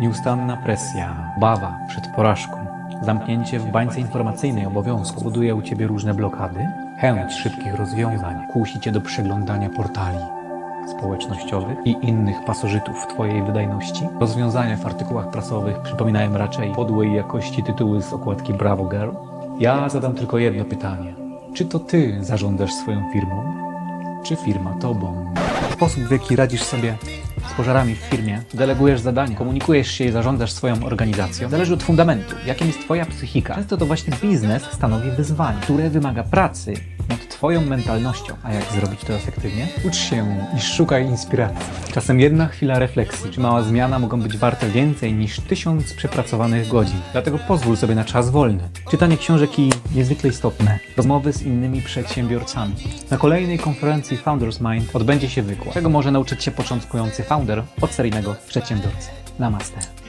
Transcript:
Nieustanna presja, obawa przed porażką, zamknięcie w bańce informacyjnej obowiązku buduje u Ciebie różne blokady, chęć szybkich rozwiązań kusi Cię do przeglądania portali społecznościowych i innych pasożytów Twojej wydajności. Rozwiązania w artykułach prasowych przypominają raczej podłej jakości tytuły z okładki Bravo Girl. Ja zadam tylko jedno pytanie. Czy to Ty zarządzasz swoją firmą, czy firma Tobą? Sposób, w jaki radzisz sobie pożarami w firmie, delegujesz zadania, komunikujesz się i zarządzasz swoją organizacją, zależy od fundamentu, jakim jest Twoja psychika. Często to właśnie biznes stanowi wyzwanie, które wymaga pracy nad Twoją mentalnością. A jak zrobić to efektywnie? Ucz się i szukaj inspiracji. Czasem jedna chwila refleksji czy mała zmiana mogą być warte więcej niż tysiąc przepracowanych godzin. Dlatego pozwól sobie na czas wolny. Czytanie książek i niezwykle istotne rozmowy z innymi przedsiębiorcami. Na kolejnej konferencji Founders Mind odbędzie się wykład, czego może nauczyć się początkujący founder od seryjnego przedsiębiorcy. Namaste.